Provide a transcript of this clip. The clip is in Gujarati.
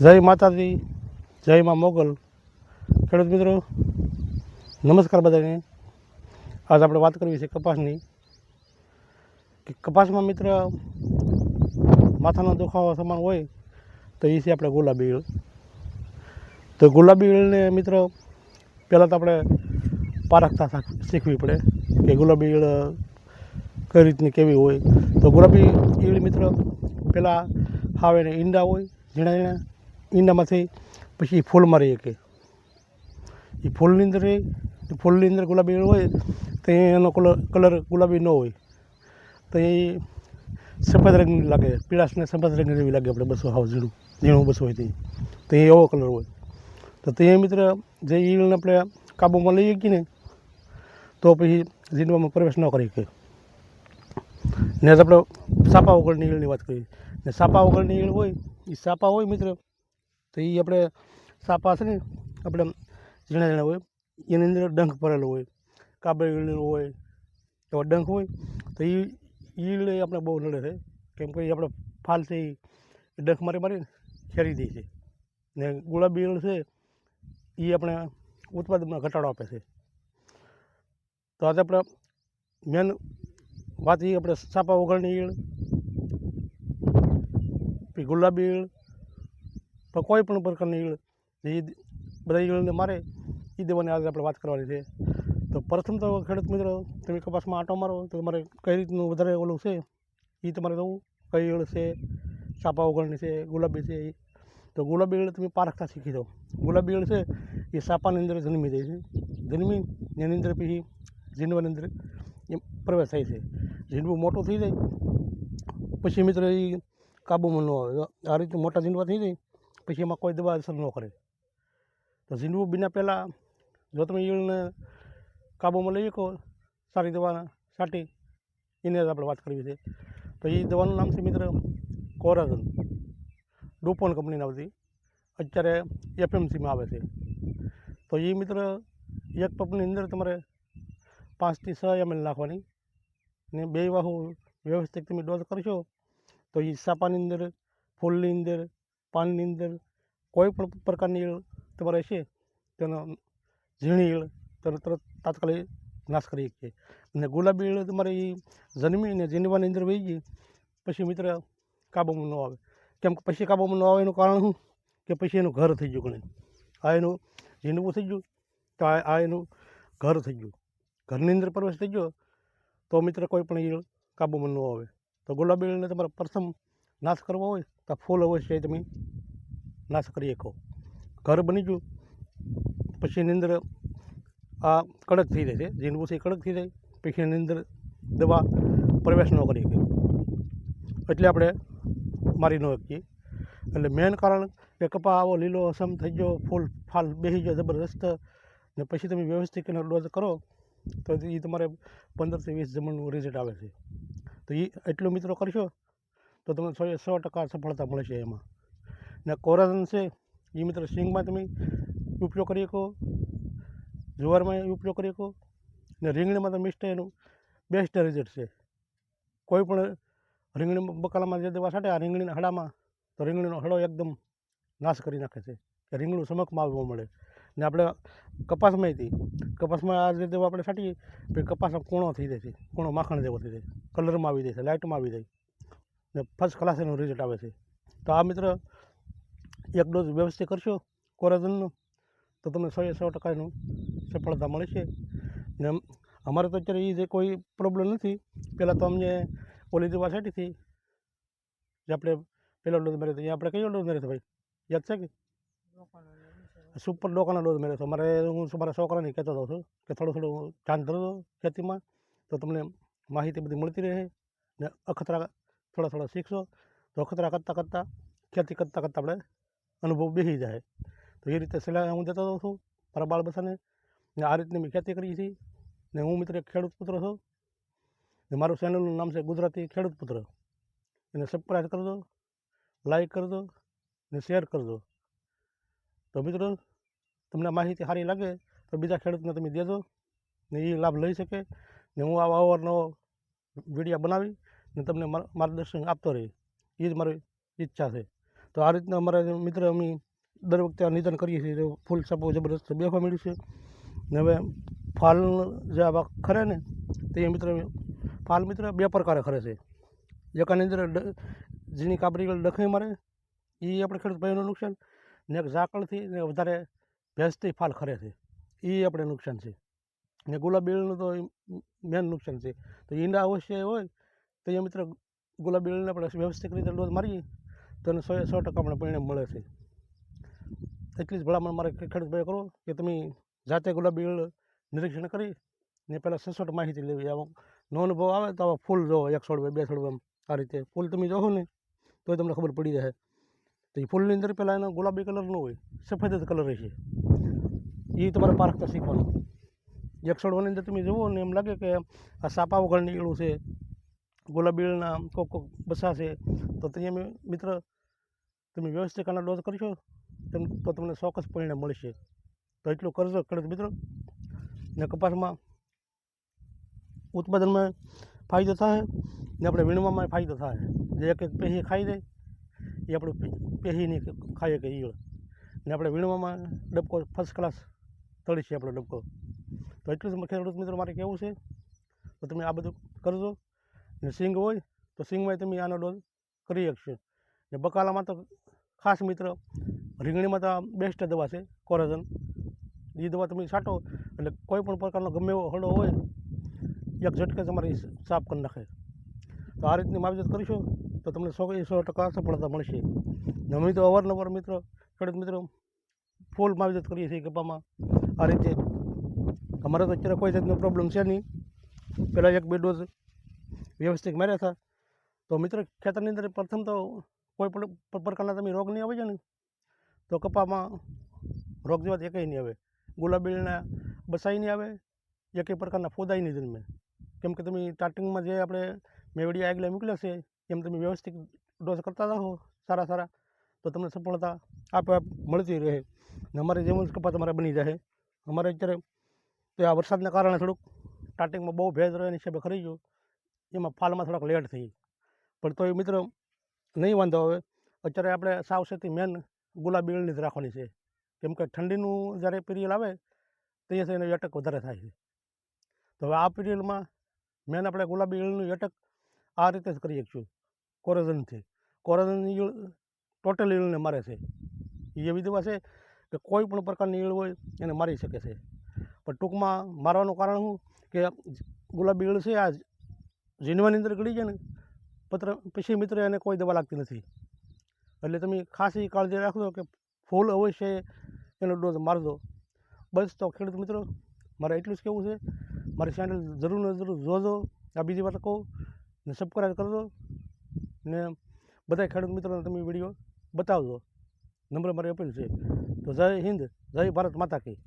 જય માતાજી, જય મા મોગલ. ખેડૂત મિત્રો, નમસ્કાર બધાને. આજ આપણે વાત કરવી છે કપાસની. કે કપાસમાં મિત્ર માથાનો દુખાવો સમાન હોય, તો એ છે આપણે ગુલાબી ઈળ. તો ગુલાબી ઈળને મિત્ર, પહેલાં તો આપણે પારખતા શીખવી પડે કે ગુલાબી ઈળ કઈ રીતની કેવી હોય. તો ગુલાબી ઈળ મિત્ર, પહેલાં હાવે એને ઈંડા હોય ઝીણા ઝીણા ઈંડામાંથી પછી ફૂલ મારી શકે. એ ફૂલની અંદર એ ફૂલની અંદર ગુલાબી હોય તો એનો કલર કલર ગુલાબી ન હોય. તો એ સફેદ રંગની લાગે. પીળાશ ને સફેદ રંગની જેવી લાગે આપણે બસો હાવ ઝીણું ઝીણું બસો હોય તે તો એ એવો કલર હોય. તો તે મિત્ર જે ઈલને આપણે કાબૂમાં લઈ શકીએ ને, તો પછી જીનવામાં પ્રવેશ ન કરી શકે. ને આપણે સાપા વગરની ઈળની વાત કરીએ. ને સાપા વગરની ઈલ હોય એ સાપા હોય મિત્ર તો એ આપણે સાપા છે ને આપણે ઝીણા ઝીણા હોય, એની અંદર ડંખ ભરેલો હોય કાબરી ઈળ હોય, એવા ડંખ હોય, તો એ ઈળ આપણે બહુ નડે છે. કેમ કે એ આપણે ફાલ છે એ ડંખ મારી મારીને ખેરી દે છે. ને ગુલાબી ઈળ છે એ આપણે ઉત્પાદનમાં ઘટાડો આપે છે. તો આજે આપણે મેન વાત એ આપણે સાપા વગરની ઈળ ગુલાબી ઈળ તો કોઈ પણ પ્રકારની ઈળ જે બધા ઈળને મારે એ દેવાની આજે આપણે વાત કરવાની છે. તો પ્રથમ તો ખેડૂત મિત્રો, તમે કપાસમાં આંટો મારો, તો તમારે કઈ રીતનું વધારે ઓલું છે? એ તમારે જોવું, કઈ ઈળ છે સાપા વગરની છે, ગુલાબી છે એ તો ગુલાબી ઈળ તમે પારખતા શીખી જાઓ. ગુલાબી ઈળ છે, એ સાપાની અંદર જન્મી જાય છે. જન્મી, એની અંદર પછી ઝીંડવાની અંદર એમ પ્રવેશ થાય છે. ઝીંડવું મોટું થઈ જાય, પછી મિત્ર એ કાબુમાં ન આવે. આ રીતે મોટા ઝીંડવા થઈ જાય પછી એમાં કોઈ દવા અસર ન કરે. તો ઝીંડવું બીના પહેલાં જો તમે ઈળને કાબૂમાં લઈ શકો, સારી દવા છાંટી એની આપણે વાત કરવી છે. તો એ દવાનું નામ છે મિત્ર કોરાઝન ડોપોન કંપનીની આવતી. અત્યારે એફએમસીમાં આવે છે. તો એ મિત્ર એક પપની અંદર તમારે પાંચથી છ એમએલ નાખવાની. ને બે વાહુ વ્યવસ્થિત તમે ડોઝ કરશો, તો એ સાપાની અંદર, ફૂલની અંદર પાનની અંદર કોઈ પણ પ્રકારની ઈળ તમારે છે, તેનો ઝીણી ઈળ તેનો તરત તાત્કાલિક નાશ કરી શકીએ. અને ગુલાબી ઈળ તમારે એ જન્મીને જીનવાની અંદર વહી ગઈ, પછી મિત્ર કાબૂમાં ન આવે. કેમ કે પછી કાબૂમાં ન આવે એનું કારણ શું? કે પછી એનું ઘર થઈ ગયું ગણે આ એનું ઝીંડવું થઈ ગયું તો આ એનું ઘર થઈ ગયું. ઘરની અંદર પ્રવેશ થઈ ગયો, તો મિત્ર કોઈ પણ ઈળ કાબૂમાં ન આવે. તો ગુલાબી ઈળને તમારે પ્રથમ નાશ કરવો હોય તો ફૂલ અવશ્ય તમે નાશ કરી શકો. ઘર બની ગયું, પછી એની અંદર આ કડક થઈ જાય છે. જેનું ઓછી કડક થઈ જાય, પછી એની અંદર દવા પ્રવેશ ન કરી શકે. એટલે આપણે મારી ન શકીએ. એટલે મેન કારણ કે કપા આવો લીલો, અસમ થઈ ગયો, ફૂલ ફાલ બેસી ગયો જબરદસ્ત ને પછી તમે વ્યવસ્થિત એનો ડોઝ કરો, તો એ તમારે પંદરથી વીસ જમણનું રિઝલ્ટ આવે છે. તો એ એટલું મિત્રો કરશો તો તમને સો સો ટકા સફળતા મળશે એમાં. ને કોરાધન છે એ મિત્ર સિંગમાં તમે ઉપયોગ કરી શકો, જુવારમાં ઉપયોગ કરી શકો, ને રીંગણીમાં તો મિસ્ટ એનું બેસ્ટ રિઝલ્ટ છે. કોઈ પણ રીંગણી બકાલામાં જે દવા છાંટે, આ રીંગણીના હડામાં તો રીંગણીનો હડો એકદમ નાશ કરી નાખે છે. કે રીંગણું સમકમાં આવવા મળે. ને આપણે કપાસમાં હતી. કપાસમાં આ જે દવા આપણે છાંટીએ પછી કપાસમાં કૂણો થઈ જાય છે. કૂણો માખણ જેવો થઈ જાય. કલરમાં આવી જાય છે, લાઇટમાં આવી જાય. ને ફર્સ્ટ ક્લાસ એનું રિઝલ્ટ આવે છે. તો આ મિત્ર, એક ડોઝ વ્યવસ્થિત કરશો કોરાઝનનો તો તમને સો એ સો ટકા એનું સફળતા મળે છે ને અમ- અમારે તો અત્યારે એ જે કોઈ પ્રોબ્લેમ નથી પહેલાં તો અમને ઓલી દવા છાંટી જે આપણે પહેલો ડોઝ મેળ્યો હતો એ આપણે કયો ડોઝ મેળ્યો ભાઈ? યાદ છે કે? સુપર ડોકાનો ડોઝ મેળ્યો હતો. મારે હું મારા છોકરાને કહેતો હતો છું કે થોડું થોડું ધ્યાન ધરો ખેતીમાં, તો તમને માહિતી બધી મળતી રહે ને અખતરા થોડા થોડા શીખશો, તો અખતરા કરતાં કરતાં ખેતી કરતાં કરતાં આપણે અનુભવ બેસી જાય. તો એ રીતે સલાહ હું દેતો છું મારા બાળ બસાને ને આ રીતની મેં ખેતી કરી છે. ને હું મિત્ર ખેડૂત પુત્ર છું. ને મારું ચેનલનું નામ છે ગુજરાતી ખેડૂત પુત્ર. એને સબસ્ક્રાઈબ કરજો લાઈક કરજો, ને શેર કરજો. તો મિત્રો, તમને માહિતી સારી લાગે તો બીજા ખેડૂતને તમે દેજો, ને એ લાભ લઈ શકે. ને હું આવા અવારનવો વીડિયો બનાવી ને તમને માર- માર્ગદર્શન આપતો રહે એ જ મારી ઈચ્છા છે. તો આ રીતના અમારા મિત્ર અમે દર વખતે આ નિદાન કરીએ છીએ ફૂલ સાપો જબરદસ્ત બેફા મળ્યું છે. ને હવે ફાલ જે આવા ખરે ને, તે મિત્ર ફાલ મિત્ર બે પ્રકારે ખરે છે. એકાની અંદર ઝીણી કાપડી ડખણી મારે એ આપણે ખેડૂત ભાઈનું નુકસાન, ને એક ઝાકળથી ને વધારે ભેંસથી ફાલ ખરે છે. એ આપણે નુકસાન છે. ને ગુલાબીનું તો મેન નુકસાન છે. તો ઈંડા અવશ્ય હોય તો મિત્ર ગુલાબીળને આપણે વ્યવસ્થિત રીતે ડોઝ મારીએ તો એને સો સો ટકા આપણે પરિણામ મળે છે. એટલી જ ભલામણ મારે ખેડૂતભાઈ કરો કે તમે જાતે ગુલાબી નિરીક્ષણ કરી ને પહેલાં સચોટ માહિતી લેવી. આવો નો અનુભવ આવે તો આવા ફૂલ જોવો એક છોડ બે છોડ એમ આ રીતે ફૂલ તમે જોવો ને તો તમને ખબર પડી જશે તો એ ફૂલની અંદર પહેલાં એનો ગુલાબી કલર ન હોય, સફેદ જ કલર હશે એ તમારે પારખતા શીખવાનું. એક છોડવાની અંદર તમે જુઓ ને એમ લાગે કે આ સાપા વગરની ઈળું છે. ગુલાબીળના કોક કોક બસા છે. તો તમે મિત્ર, તમે વ્યવસ્થિત આના ડોઝ કરશો તેમ તો તમને ચોક્કસ પરિણામ મળશે. તો એટલું કરજો ખેડૂત મિત્રો. ને કપાસમાં ઉત્પાદનમાં ફાયદો થાય ને આપણે વીણવામાં ફાયદો થાય. જે એક એક પેહી ખાઈ દે એ આપણું પેહીની ખાઈએ કે ઈયળ. ને આપણે વીણવામાં ડબકો ફર્સ્ટ ક્લાસ તળી છે આપણો ડબકો. તો એટલું જ ખેડૂત મિત્રો, મારે કહેવું છે. તો તમે આ બધું કરજો. ને સિંગ હોય તો સિંગમાં તમે આનો ડોઝ કરી શકશો. ને બકાલામાં તો ખાસ મિત્ર, રીંગણીમાં તો બેસ્ટ દવા છે, કોરોજન. એ દવા તમે છાંટો એટલે કોઈ પણ પ્રકારનો ગમે એવો હળો હોય, એક ઝટકે તમારે સાફ કરી નાખે. તો આ રીતની માવજત કરીશું તો તમને સો, એ સો ટકા સફળતા મળશે. અમે તો અવારનવાર મિત્રો, ખેડૂત મિત્રો, ફૂલ માવજત કરીએ છીએ કપામાં. આ રીતે અમારે તો અત્યારે કોઈ જાતનો પ્રોબ્લેમ છે નહીં. પહેલાં એક બે ડોઝ વ્યવસ્થિત માર્યા હતા તો મિત્ર ખેતરની અંદર પ્રથમ તો કોઈ પણ પ- પ્રકારના તમે રોગ નહીં આવે છે ને. તો કપામાં રોગ જેવા તો એકેય નહીં આવે. ગુલાબીના બસાઈ નહીં આવે. એકેય પ્રકારના ફોદાઈ નહીં જન્મે કેમ કે તમે સ્ટાર્ટિંગમાં જે આપણે મેવડિયા આગલા મોકલ્યા છે, એમ તમે વ્યવસ્થિત ડોઝ કરતા રહો, સારા સારા. તો તમને સફળતા આપોઆપ મળતી રહે. ને અમારે જેવું જ કપા તમારે બની જાય અમારે અત્યારે તો આ વરસાદના કારણે થોડુંક સ્ટાર્ટિંગમાં બહુ ભેજ રહે એની હિસાબે ખરી ગયું. એમાં ફાલમાં થોડાક લેટ થઈ પણ તોય મિત્રો, નહીં વાંધો આવે. અત્યારે આપણે સાવચેતી મેન ગુલાબી ઈળની જ રાખવાની છે. કેમ કે ઠંડીનું જ્યારે પીરિયડ આવે, તે એને અટક વધારે થાય છે. તો હવે આ પીરિયડમાં મેન આપણે ગુલાબી ઈળનું અટક આ રીતે જ કરી શકીશું કોરોઝનથી કોરોઝન ઈળ ટોટલ ઈળને મારે છે. એ એવી દવા છે કે કોઈ પણ પ્રકારની ઈળ હોય એને મારી શકે છે. પણ ટૂંકમાં મારવાનું કારણ શું? કે ગુલાબી ઈળ છે આ જીનવાની અંદર ગળી જાય ને, પત્ર, પછી મિત્ર એને કોઈ દવા લાગતી નથી. એટલે તમે ખાસ એ કાળજી રાખજો કે ફૂલ અવશ્ય એનો ડોઝ મારજો બસ તો ખેડૂત મિત્રો, મારે એટલું જ કહેવું છે. મારી ચેનલ જરૂર ને જરૂર જોજો. આ બીજી વાત કહું ને સબસ્ક્રાઈબ કરજો ને બધા ખેડૂત મિત્રોને તમે વીડિયો બતાવજો. નંબર મારી અપીલ છે. તો જય હિન્દ, જય ભારત માતા કી.